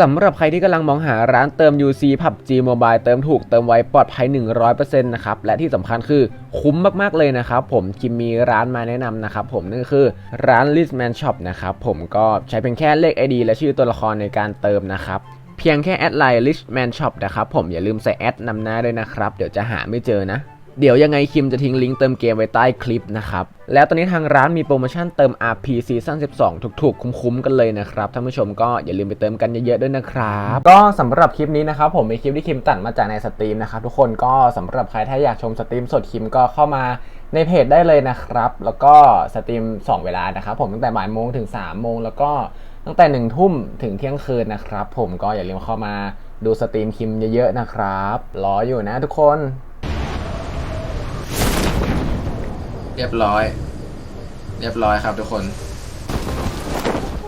สำหรับใครที่กำลังมองหาร้านเติม UC PUBG Mobile เติมถูกเติมไวปลอดภัย 100%นะครับ และที่สำคัญคือคุ้มมาก ๆ เลยนะครับ ผมคิมมีร้านมาแนะนำนะครับผมนั่นก็คือร้าน Listman Shop นะครับผมก็ใช้เป็นแค่เลข ID และชื่อตัวละครในการเติมนะครับเพียงแค่แอดไลน์ Richman Shop นะครับผมอย่าลืมใส่แอดนำหน้าด้วยนะครับ เดี๋ยวจะหาไม่เจอนะ เดี๋ยวยังไงคิมจะทิ้งลิงก์เติมเกมไว้ใต้คลิปนะครับ แล้วตอนนี้ทางร้านมีโปรโมชั่นเติม RP Season 12 ถูกๆ คุ้มๆ กันเลยนะครับ ท่านผู้ชมก็อย่าลืมไปเติมกันเยอะๆ ด้วยนะครับ ก็สำหรับคลิปนี้นะครับ ผมเป็นคลิปที่คิมตัดมาจากในสตรีมนะครับ ทุกคนก็สำหรับใครถ้าอยากชมสตรีมสดคิมก็เข้ามาในเพจได้เลยนะครับ แล้วก็สตรีม 2 เวลานะครับผมตั้งแต่บ่ายโมงถึง3โมงแล้วก็ตั้งแต่1ทุ่มถึงเที่ยงคืนนะครับ ผมก็อย่าลืมเข้ามาดูสตรีมคิมเยอะๆนะครับรออยู่นะทุกคน เรียบร้อย เรียบร้อยครับทุกคน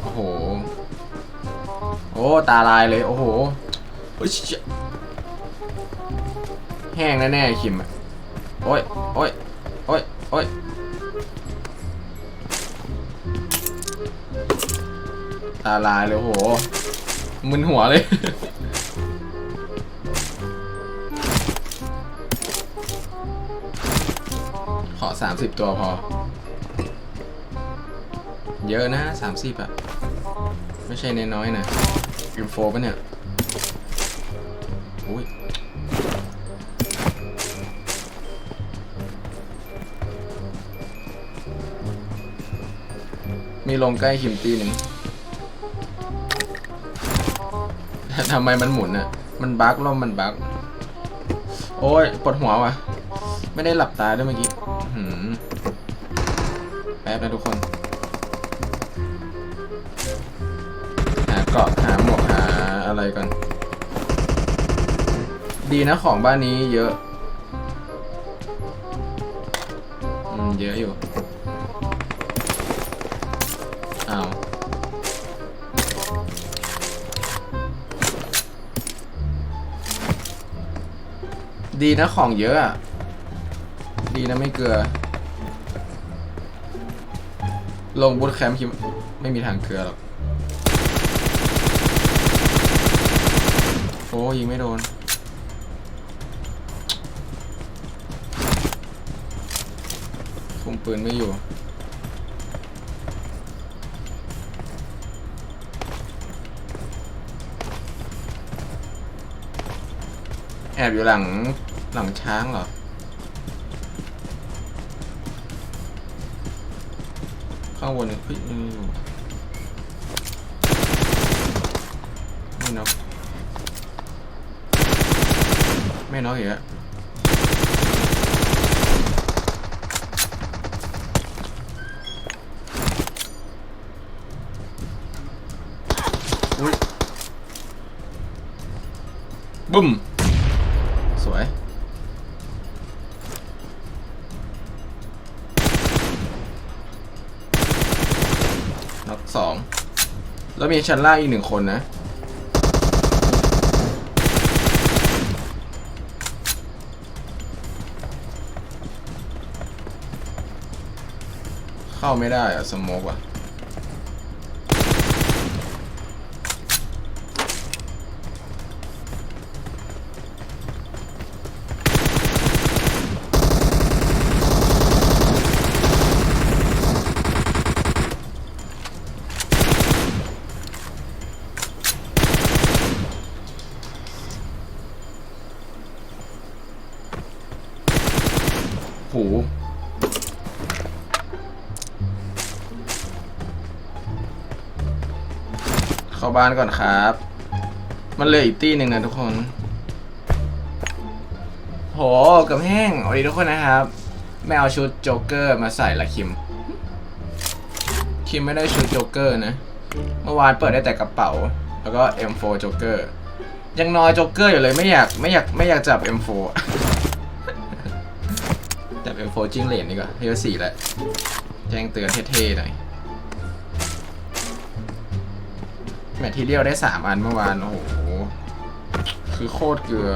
โอ้โห โอ้ ตาลายเลย โอ้โหอ้ยเชี่ยแห้งแน่ๆคิมอะโอ้ย โอ้ย โอ้ย โอ้ยตาลายเลยโอ้โหมึนหัวเลย 30 ตัวพอ เยอะนะ30อะไม่ใช่น้อยๆนะอินโฟปะเนี่ยอุ้ยมีลงใกล้ขิมตีหนึ่งแต่ทำไมมันหมุนอะมันบั๊กลมมันบั๊กโอ้ยปวดหัวว่ะ ไม่ได้หลับตาด้วยเมื่อกี้ แป๊บนะทุกคน หาเกาะหาหมวกหาอะไรก่อน ดีนะของบ้านนี้เยอะ อืม เยอะอยู่ อ้าวดีนะของเยอะอะ ดีนะไม่เกลือ ลงบูทแคมป์คิดไม่มีทางเกลือหรอก โอ้ยิงไม่โดน คุมปืนไม่อยู่แอบอยู่หลังหลังช้างเหรอางบนเนี่ยเฮ้ยยังอยู่ไม่น็อกไม่น็อกอีกแล้วอุ้ยบึ้ม แล้วมีชั้นล่างอีกหนึ่งคนนะ เข้าไม่ได้อะสโมกอะ บ้านก่อนครับ มันเหลยอีกตีหนึ่งนะทุกคน โหกับแห้งสวัสดีทุกคนนะครับไม่เอาชุดโจ๊กเกอร์มาใส่ละคิม คิมไม่ได้ชุดโจ๊กเกอร์นะ เมื่อวานเปิดได้แต่กระเป๋า แล้วก็ M4 โจ๊กเกอร์ ยังน้อยโจ๊กเกอร์อยู่เลยไม่อยากไม่อยากไม่อยากจับ M4 จับ M4 จิ้งเหลนดีกว่าเทียสี่แล้ว แจ้งเตือนเท่ๆหน่อย แมทเทียลได้สามอันเมื่อวาน โอ้โห คือโคตรเกลือ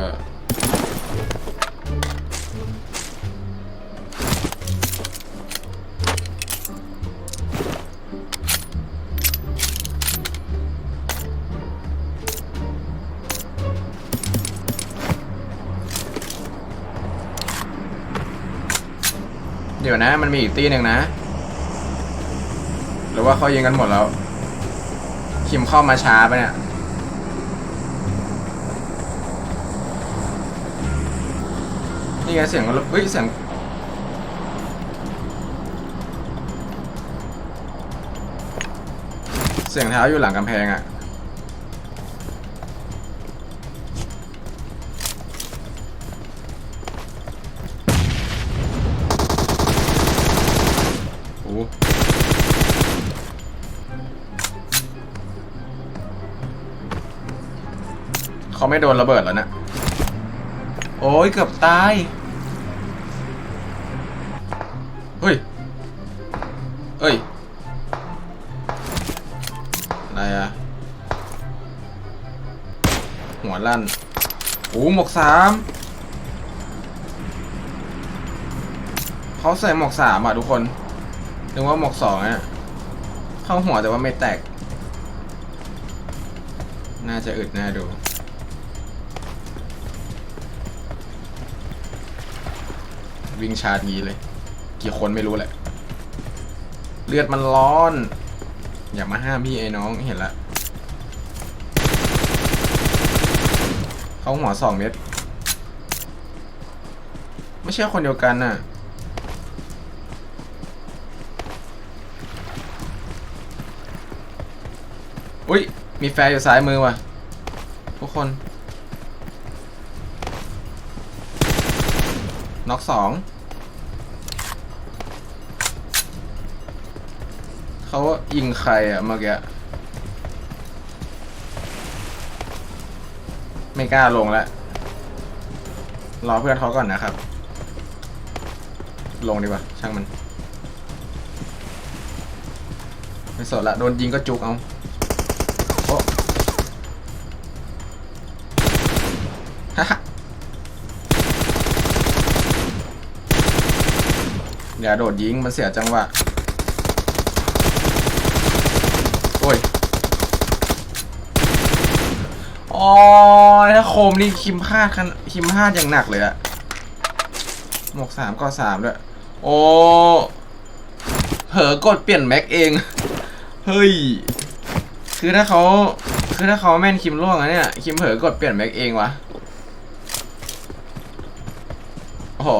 เดี๋ยวนะมันมีอีกตีหนึ่งนะ หรือว่าเขายิงกันหมดแล้ว คิมเข้ามาช้าปะเนี่ย นี่ไงเสียงรถเฮ้ยเสียงเสียงเท้าอยู่หลังกำแพงอะ่ะ เขาไม่โดนระเบิดแล้วนะ โอ้ยเกือบตาย เฮ้ย เฮ้ย อะไรอะหัวลั่นโอ้หมวกสามเขาใส่หมวกสามอะทุกคนนึกว่าหมวกสองอะ เข้าหัวแต่ว่าไม่แตก น่าจะอึดน่าดู วิ่งชาร์จงี้เลย กี่คนไม่รู้แหละ เลือดมันร้อน อย่ามาห้ามพี่ไอ้น้องเห็นละ เขาหัวสองเม็ด ไม่ใช่คนเดียวกันน่ะอุ้ย มีแฟร์อยู่ซ้ายมือว่ะ ทุกคน น็อกสองเขายิงใครอะเมื่อกี้ไม่กล้าลงแล้วรอเพื่อนเขาก่อนนะครับ ลงดีกว่าช่างมัน ไม่สนละ โดนยิงก็จุกเอา อย่าโดดยิงมันเสียจังหวะ โอ้ยอ๋อถ้าโคมนี่คิมพลาดคันคิมพลาดอย่างหนักเลยอะหมวกสามก็สามด้วย โอ้เผลอกดเปลี่ยนแม็กเอง เฮ้ย คือถ้าเขาคือถ้าเขาแม่นคิมล่วงอะเนี่ย คิมเผลอกดเปลี่ยนแม็กเองวะโอ้โห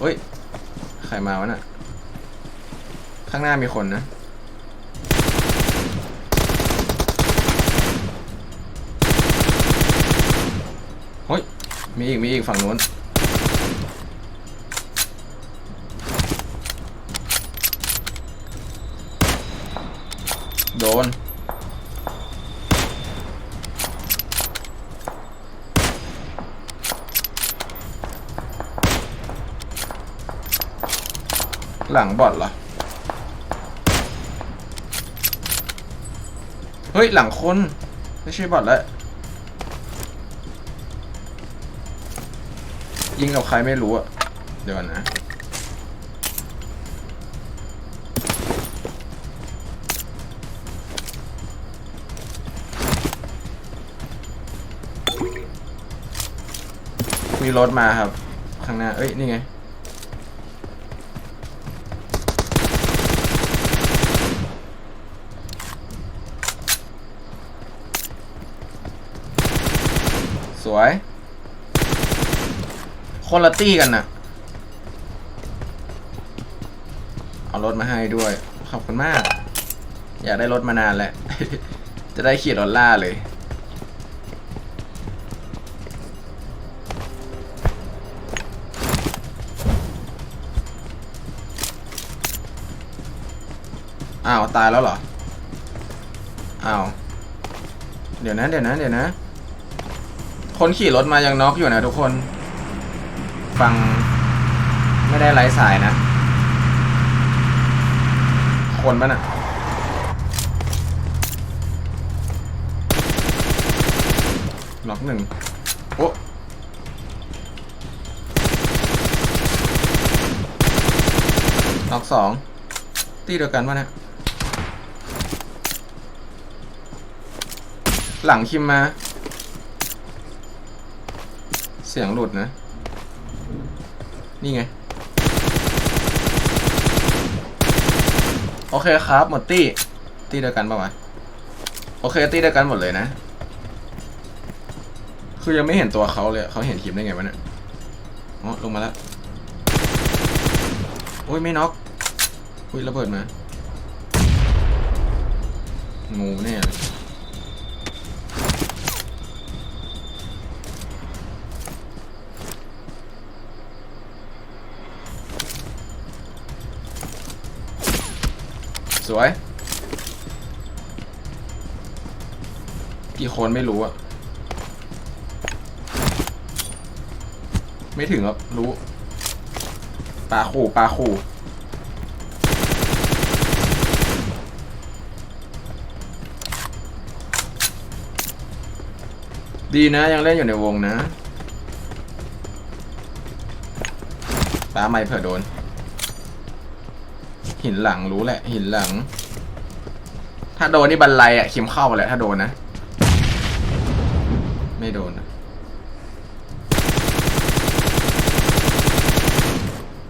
เฮ้ย รมาวะน่ะ ข้างหน้ามีคนนะ เฮ้ย มีอีก มีอีกฝั่งนู้น โดน หลังบอดเหรอ เฮ้ย หลังคน ไม่ใช่บอดแล้ว ยิงกับใครไม่รู้อะเดี๋ยวก่อนนะมีรถมาครับ ข้างหน้า เอ้ย นี่ไง วยคนละตี้กันน่ะ เอารถมาให้ด้วย ขอบคุณมาก อยากได้รถมานานแล้ว จะได้ขี่รถล่าเลย อ้าว ตายแล้วเหรอ อ้าว เดี๋ยวนะ เดี๋ยวนะ เดี๋ยวนะ คนขี่รถมายังน็อกอยู่นะทุกคน ฟังไม่ได้ไร้สายนะ คนปะน่ะน็อกหนึ่งโอ้น็อกสองตีเดียวกันปะเนี่ยหลังคิมมา เสียงหลุดนะ นี่ไง โอเคครับ หมดตี้ตี้เดียวกันปะวะโอเคตี้เดียวกันหมดเลยนะ คือยังไม่เห็นตัวเขาเลยเขาเห็นคลิปได้ไงวะเนี่ยอ๋อลงมาแล้วโอ้ยไม่น็อกอุ้ยระเบิดมางูแน่ย สวย กี่คนไม่รู้อะไม่ถึงครับรู้ปลาขู่ปลาขู่ดีนะ ยังเล่นอยู่ในวงนะปลาไม่เผื่อโดน หินหลังรู้แหละ หินหลัง ถ้าโดนนี่บันไลอะคิมเข้าไปแหละถ้าโดนนะ ไม่โดนนะ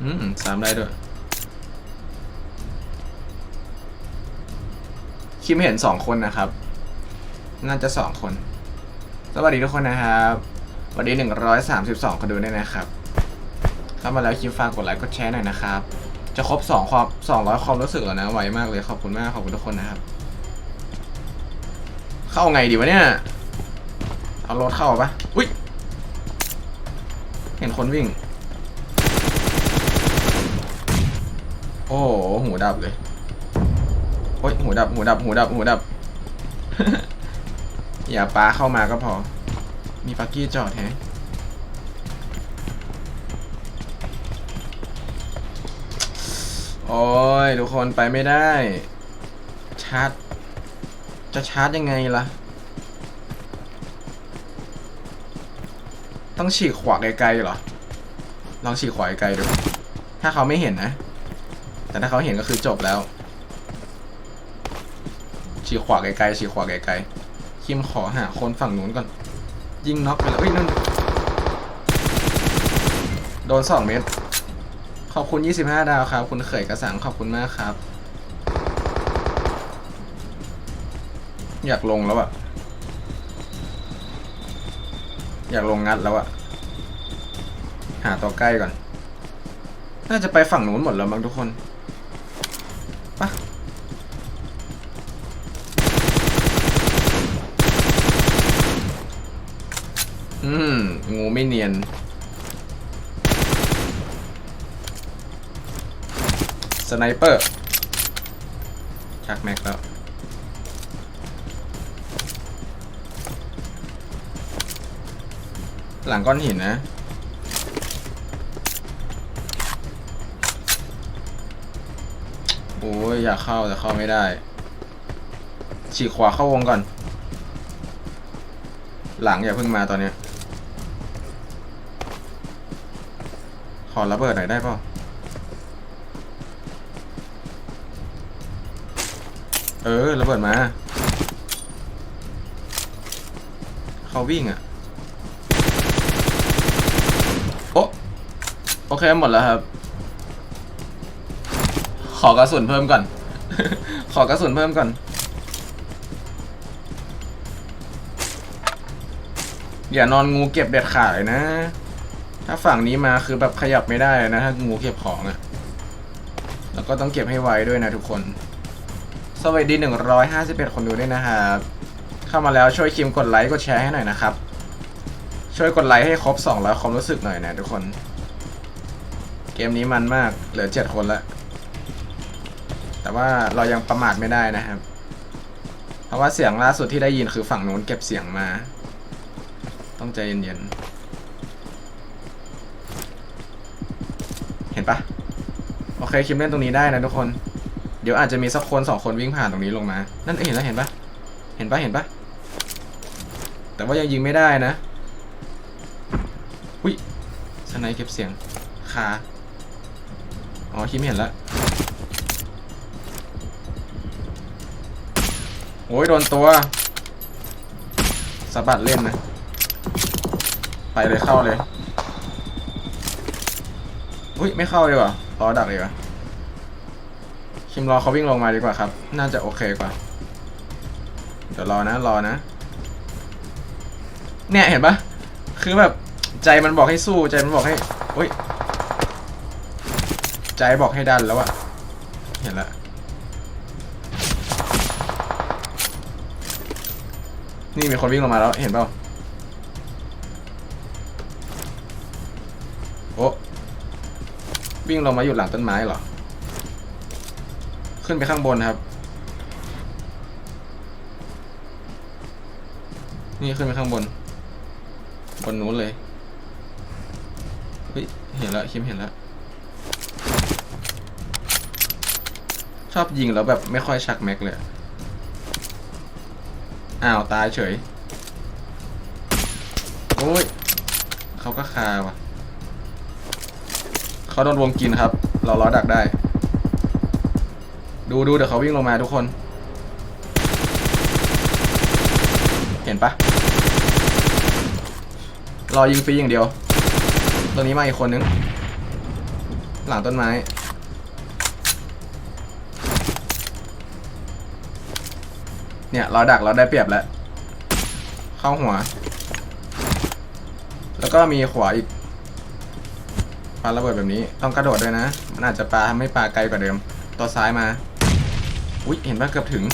อืมสามได้ด้วยคิมเห็นสองคนนะครับ น่าจะสองคน สวัสดีทุกคนนะครับ วัสดีหนึ่งร้อยสามสิบสองคนดูด้วยนะครับ เข้ามาแล้วคิมฝากกดไลค์กดแชร์หน่อยนะครับ จะครบสองความสองร้อยความรู้สึกแล้วนะไวมากเลยขอบคุณมากขอบคุณทุกคนนะครับ เข้าไงดีวะเนี่ยเอารถเข้าปะอุ้ยเห็นคนวิ่ง โอ้หหูดับเลยโอ้ยหูดับหูดับหูดับหูดับ อย่าปาเข้ามาก็พอ มีปักกี้จอดแฮะ โอ้ยทุกคนไปไม่ได้ ชาร์จ จะชาร์จยังไงล่ะ ต้องฉีกขวาไกลๆเหรอ ลองฉีกขวาไกลดู ถ้าเขาไม่เห็นนะ แต่ถ้าเขาเห็นก็คือจบแล้ว ฉีกขวาไกลๆฉีกขวาไกลๆคิมขอหาคนฝั่งนู้นก่อน ยิงน็อกไปเลยเอ้ยนั่น โดนสองเม็ด ขอบคุณ 25 ดาวครับ คุณเขยกระสังขอบคุณมากครับ อยากลงแล้วอะอยากลงงัดแล้วอะหาตัวใกล้ก่อน น่าจะไปฝั่งนู้นหมดแล้วมั้งทุกคนปะอืม งูไม่เนียน สไนเปอร์ชักแม็กแล้วหลังก้อนหินนะ โอ้ยอยากเข้าแต่เข้าไม่ได้ ฉีกขวาเข้าวงก่อน หลังอย่าเพิ่งมาตอนนี้ ขอระเบิดหน่อยได้ป่า เออระเบิดมา เขาวิ่งอะ่ะ โอะโอเคหมดแล้วครับ ขอกระสุนเพิ่มก่อน ขอกระสุนเพิ่มก่อน อย่านอนงูเก็บเด็ดขาดเลยนะ ถ้าฝั่งนี้มาคือแบบขยับไม่ได้นะ ถ้างูเก็บของอะ่ะ แล้วก็ต้องเก็บให้ไวด้วยนะทุกคน สวัสดี 151 คนดูด้วยนะครับเข้ามาแล้วช่วยคิมกดไลค์กดแชร์ให้หน่อยนะครับ ช่วยกดไลค์ให้ครบ 200ความรู้สึกหน่อยนะทุกคน เกมนี้มันมากเหลือ 7 คนแล้วแต่ว่าเรายังประมาทไม่ได้นะครับ เพราะว่าเสียงล่าสุดที่ได้ยินคือฝั่งนู้นเก็บเสียงมา ต้องใจเย็นๆ เห็นปะโอเคคิมเล่นตรงนี้ได้นะทุกคน เดี๋ยวอาจจะมีสักคนสองคนวิ่งผ่านตรงนี้ลงมา นั่นเห็นแล้วเห็นปะเห็นปะเห็นปะแต่ว่ายังยิงไม่ได้นะอุ้ยสไนเก็บเสียงคาอ๋อคิมเห็นแล้วโอ้ยโดนตัวสะบัดเล่นนะ ไปเลยเข้าเลยอุ้ยไม่เข้าเลยว่ะรอดักเลยว่ะ คิมรอเขาวิ่งลงมาดีกว่าครับ น่าจะโอเคกว่า เดี๋ยวรอนะ รอนะ เนี่ยเห็นปะคือแบบใจมันบอกให้สู้ใจมันบอกให้โอ้ย ใจบอกให้ดันแล้วอะเห็นละนี่มีคนวิ่งลงมาแล้วเห็นเปล่าโอ้วิ่งลงมาอยู่หลังต้นไม้เหรอ ขึ้นไปข้างบนครับ นี่ขึ้นไปข้างบน บนนู้นเลย เฮ้ย เห็นแล้วคิมเห็นแล้ว ชอบยิงแล้วแบบไม่ค่อยชักแม็กเลย อ้าว ตายเฉย โอ้ย เขาก็คาว่ะ เขาโดนวงกินครับ เราล้อดักได้ ดูดูเดี๋ยวเขาวิ่งลงมาทุกคน เห็นปะรอยิงฟรีอย่างเดียวตัวนี้มาอีกคนนึง หลังต้นไม้ เนี่ย เราดักเราได้เปรียบแล้ว เข้าหัว แล้วก็มีขวาอีกปาระเบิดแบบนี้ต้องกระโดดด้วยนะ มันอาจจะปาทำให้ปาไกลกว่าเดิม ตัวซ้ายมา อุ๊ย เห็นว่าเกือบถึง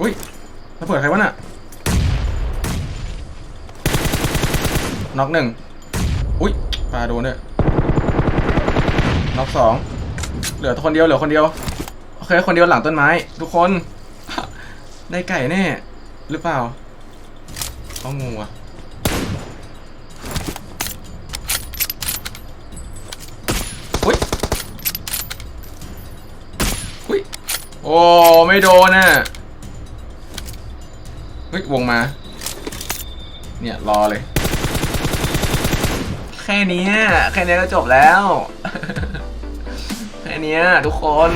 อุ๊ยระเบิดใครวะน่ะน็อกหนึ่งอุ๊ยปลาโดนเนี่ยน็อกสองเหลือคนเดียวเหลือคนเดียวโอเคคนเดียวหลังต้นไม้ ทุกคน ได้ไก่แน่ หรือเปล่าต้องงูอะ อุ้ย อุ้ย โอ้ไม่โดนน่ะเฮ้ยวงมา เนี่ยรอเลย แค่นี้แค่นี้ก็จบแล้ว แค่นี้ทุกคน